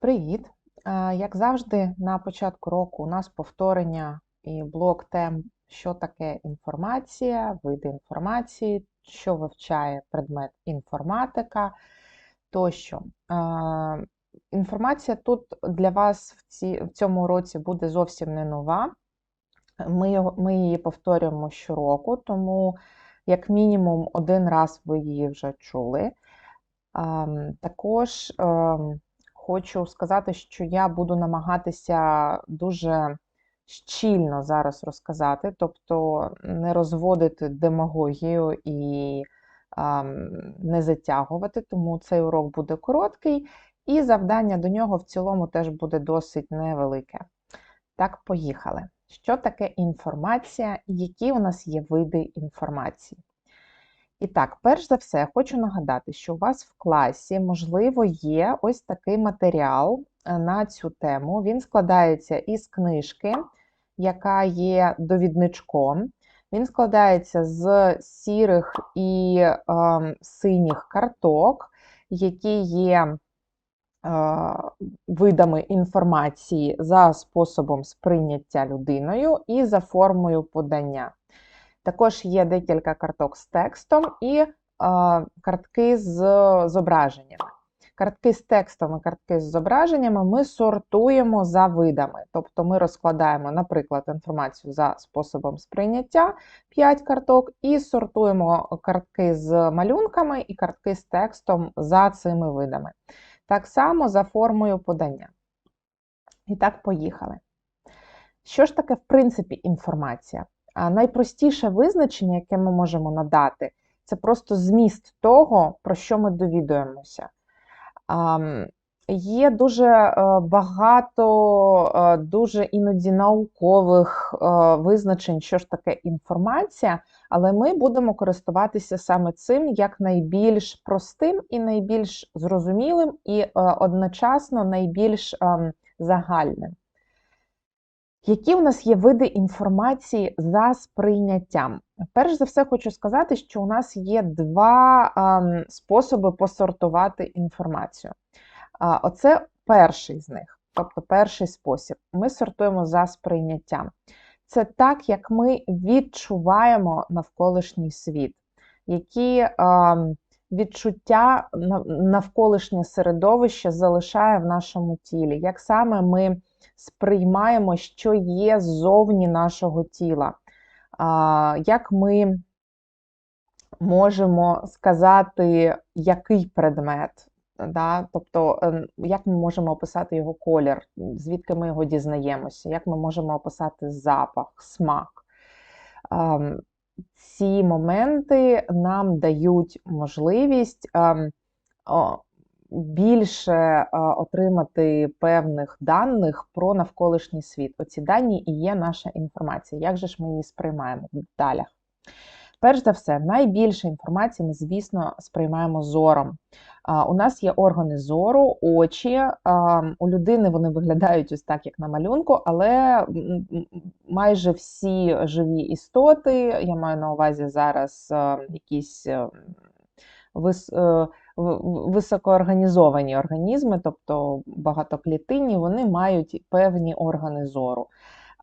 Привіт! Як завжди, на початку року у нас повторення і блок тем, що таке інформація, види інформації, що вивчає предмет інформатика тощо. Інформація тут для вас в, ці, в цьому році буде зовсім не нова. Ми, ми її повторюємо щороку, тому, як мінімум, один раз ви її вже чули. Також ем, хочу сказати, що я буду намагатися дуже щільно зараз розказати, тобто не розводити демагогію і ам, не затягувати, тому цей урок буде короткий, і завдання до нього в цілому теж буде досить невелике. Так, поїхали. Що таке інформація які у нас є види інформації? І так, перш за все, хочу нагадати, що у вас в класі, можливо, є ось такий матеріал е, на цю тему. Він складається із книжки, яка є довідничком. Він складається з сірих і ем, синіх карток, які є е, видами інформації за способом сприйняття людиною і за формою подання. Також є декілька карток з текстом і е, картки з зображеннями. Картки з текстом і картки з зображеннями ми сортуємо за видами. Тобто ми розкладаємо, наприклад, інформацію за способом сприйняття 5 карток, і сортуємо картки з малюнками і картки з текстом за цими видами. Так само за формою подання. І так, поїхали. Що ж таке, в принципі, інформація? Найпростіше визначення, яке ми можемо надати, це просто зміст того, про що ми довідуємося. Є дуже е, багато, е, дуже іноді наукових е, визначень, що ж таке інформація, але ми будемо користуватися саме цим як найбільш простим і найбільш зрозумілим, і одночасно найбільш ем, загальним. Які у нас є види інформації за сприйняттям? Перш за все, хочу сказати, що у нас є два ем, способи посортувати інформацію. А, Оце перший з них, тобто перший спосіб. Ми сортуємо за сприйняттям. Це так, як ми відчуваємо навколишній світ, які ем, відчуття навколишнє середовище залишає в нашому тілі, як саме ми сприймаємо, що є ззовні нашого тіла, як ми можемо сказати, який предмет, да? тобто, ем, як ми можемо описати його колір, звідки ми його дізнаємося, як ми можемо описати запах, смак. Ем, Ці моменти нам дають можливість ем, більше е, отримати певних даних про навколишній світ. Оці дані і є наша інформація. Як же ж ми її сприймаємо в деталях? Перш за все, найбільше інформації ми, звісно, сприймаємо зором. У нас є органи зору, очі. У людини вони виглядають ось так, як на малюнку, але майже всі живі істоти, я маю на увазі зараз е, якісь е, вис, високоорганізовані організми, тобто багатоклітинні, вони мають певні органи зору.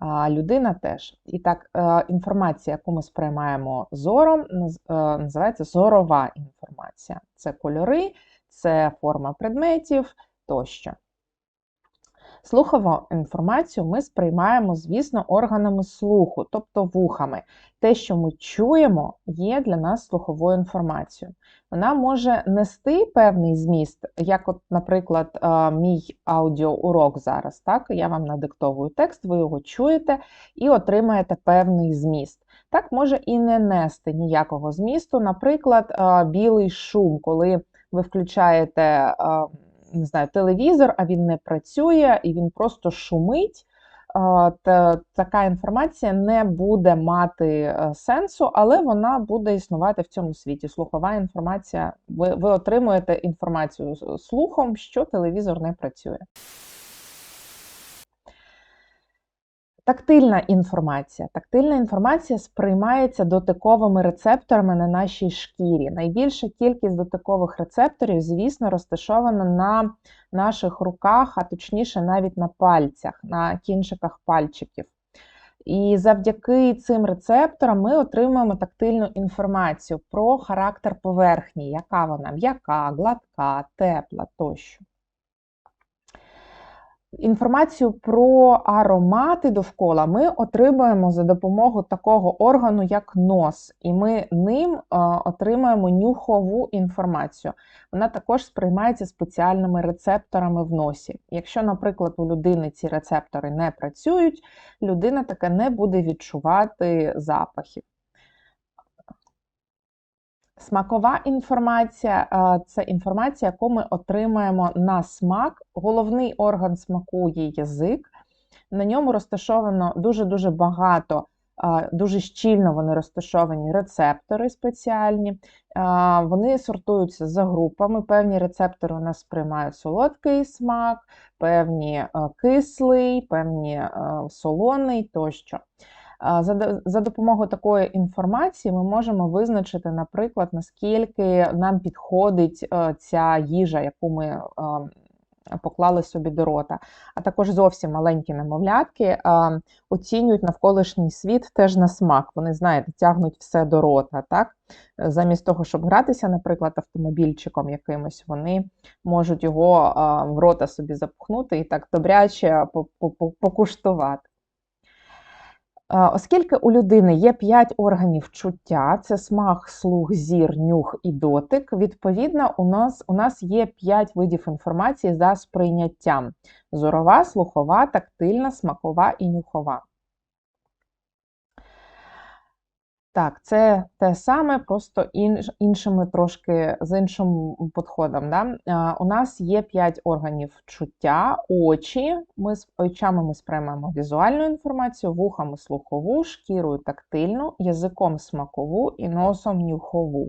А людина теж. І так, е, інформація, яку ми сприймаємо зором, е, називається зорова інформація. Це кольори, це форма предметів тощо. Слухову інформацію ми сприймаємо, звісно, органами слуху, тобто вухами. Те, що ми чуємо, є для нас слуховою інформацією. Вона може нести певний зміст, як, от, наприклад, е, мій аудіоурок зараз. Так? Я вам надиктовую текст, ви його чуєте і отримаєте певний зміст. Так може і не нести ніякого змісту, наприклад, е, білий шум, коли ви включаєте е, не знаю, телевізор, а він не працює і він просто шумить. Та така інформація не буде мати е, сенсу, але вона буде існувати в цьому світі. Слухова інформація, ви, ви отримуєте інформацію слухом, що телевізор не працює. Тактильна інформація. Тактильна інформація сприймається дотиковими рецепторами на нашій шкірі. Найбільша кількість дотикових рецепторів, звісно, розташована на наших руках, а точніше, навіть на пальцях, на кінчиках пальчиків. І завдяки цим рецепторам ми отримуємо тактильну інформацію про характер поверхні, яка вона м'яка, гладка, тепла тощо. Інформацію про аромати довкола ми отримуємо за допомогою такого органу, як нос, і ми ним отримуємо нюхову інформацію. Вона також сприймається спеціальними рецепторами в носі. Якщо, наприклад, у людини ці рецептори не працюють, людина таке не буде відчувати запахів. Смакова інформація це інформація, яку ми отримаємо на смак. Головний орган смаку є язик. На ньому розташовано дуже-дуже багато, дуже щільно вони розташовані рецептори спеціальні. Вони сортуються за групами. Певні рецептори у нас сприймають солодкий смак, певні кислий, певні солоний тощо. За допомогою такої інформації ми можемо визначити, наприклад, наскільки нам підходить е, ця їжа, яку ми е, поклали собі до рота. А також зовсім маленькі немовлятки е, оцінюють навколишній світ теж на смак. Вони, знаєте, тягнуть все до рота. так? Замість того, щоб гратися, наприклад, автомобільчиком якимось, вони можуть його в рота собі запхнути і так добряче покуштувати. Оскільки у людини є 5 органів чуття, це смак, слух, зір, нюх і дотик, відповідно, у нас у нас є 5 видів інформації за сприйняттям: зорова, слухова, тактильна, смакова і нюхова. Так, це те саме, просто інш, іншими трошки з іншим підходом. Да? У нас є 5 органів чуття, очі. Ми з очами ми сприймаємо візуальну інформацію, вухами слухову, шкірою тактильну, язиком смакову і носом нюхову.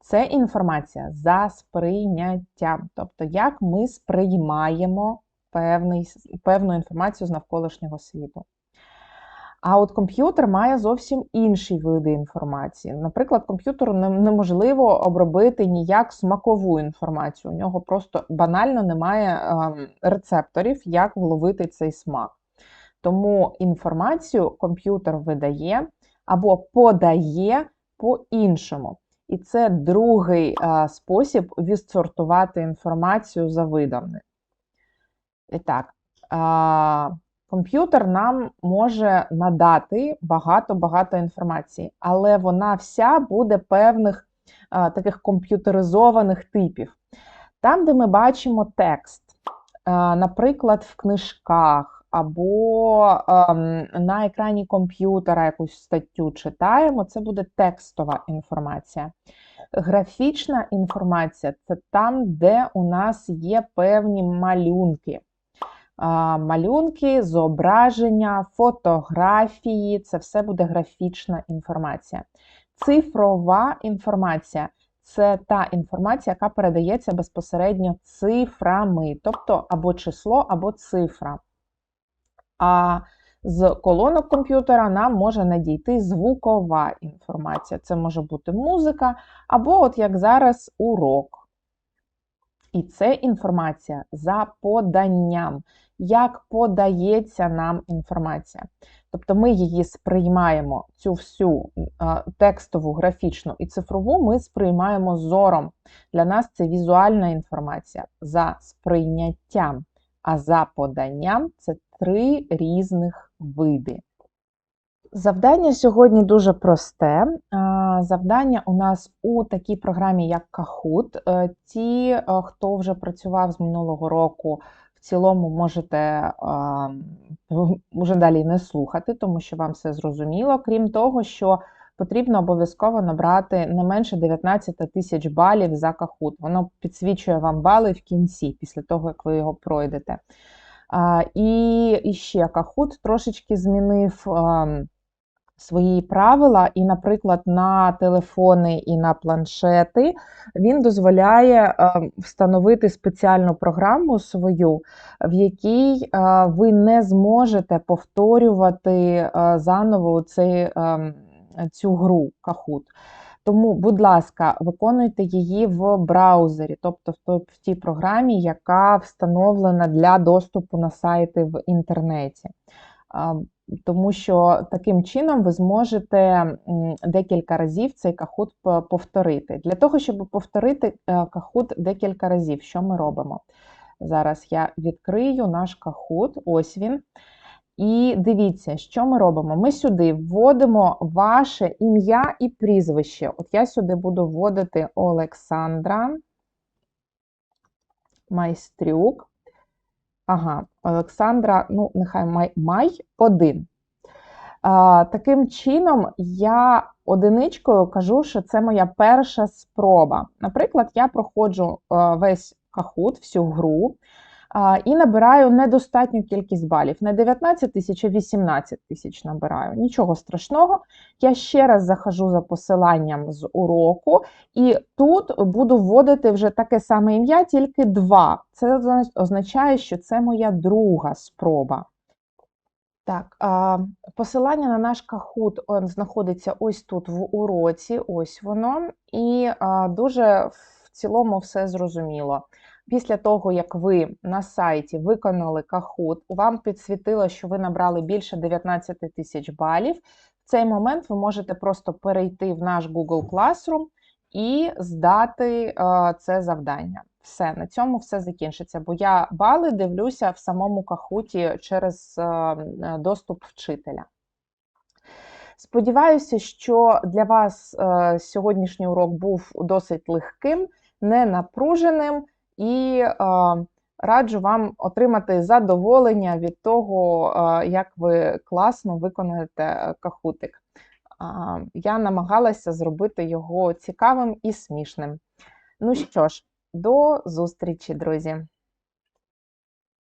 Це інформація за сприйняттям, тобто, як ми сприймаємо певний, певну інформацію з навколишнього світу. А от комп'ютер має зовсім інші види інформації. Наприклад, комп'ютеру неможливо обробити ніяк смакову інформацію. У нього просто банально немає ем, рецепторів, як вловити цей смак. Тому інформацію комп'ютер видає або подає по-іншому. І це другий е, спосіб відсортувати інформацію за видами. І так, Комп'ютер нам може надати багато-багато інформації, але вона вся буде певних а, таких комп'ютеризованих типів. Там, де ми бачимо текст, а, наприклад, в книжках або а, на екрані комп'ютера якусь статтю читаємо, це буде текстова інформація. Графічна інформація це там, де у нас є певні малюнки малюнки, зображення, фотографії це все буде графічна інформація. Цифрова інформація це та інформація, яка передається безпосередньо цифрами, тобто або число, або цифра. А з колонок комп'ютера нам може надійти звукова інформація. Це може бути музика, або, от як зараз, урок. І це інформація за поданням як подається нам інформація. Тобто ми її сприймаємо, цю всю текстову, графічну і цифрову, ми сприймаємо зором. Для нас це візуальна інформація за сприйняттям, а за поданням це три різних види. Завдання сьогодні дуже просте. Завдання у нас у такій програмі, як Kahoot. Е, ті, е, хто вже працював з минулого року цілому можете вже далі не слухати, тому що вам все зрозуміло. Крім того, що потрібно обов'язково набрати не менше 19 тисяч балів за кахут. Воно підсвічує вам бали в кінці, після того, як ви його пройдете. І, ще кахут трошечки змінив. Свої правила, і, наприклад, на телефони і на планшети він дозволяє е, встановити спеціальну програму свою, в якій е, ви не зможете повторювати е, заново цей, цю гру Kahoot. Тому, будь ласка, виконуйте її в браузері, тобто в тій програмі, яка встановлена для доступу на сайти в інтернеті тому що таким чином ви зможете декілька разів цей кахут повторити. Для того, щоб повторити е, кахут декілька разів, що ми робимо? Зараз я відкрию наш кахут, ось він. І дивіться, що ми робимо. Ми сюди вводимо ваше ім'я і прізвище. От я сюди буду вводити Олександра Майстрюк. Ага, Олександра, ну, нехай май, май один. А, Таким чином, я одиничкою кажу, що це моя перша спроба. Наприклад, я проходжу весь кахут, всю гру і набираю недостатню кількість балів. Не 19 тисяч, а 18 тисяч набираю. Нічого страшного. Я ще раз захожу за посиланням з уроку, і тут буду вводити вже таке саме ім'я, тільки два. Це означає, що це моя друга спроба. Так, посилання на наш кахут знаходиться ось тут в уроці, ось воно, і дуже в цілому все зрозуміло. Після того, як ви на сайті виконали кахут, вам підсвітило, що ви набрали більше 19 тисяч балів. В цей момент ви можете просто перейти в наш Google Classroom і здати це завдання. Все, на цьому все закінчиться, бо я бали дивлюся в самому кахуті через е, доступ вчителя. Сподіваюся, що для вас е, сьогоднішній урок був досить легким, не напруженим і е, раджу вам отримати задоволення від того, як ви класно виконуєте кахутик. Я намагалася зробити його цікавим і смішним. Ну що ж, до зустрічі, друзі!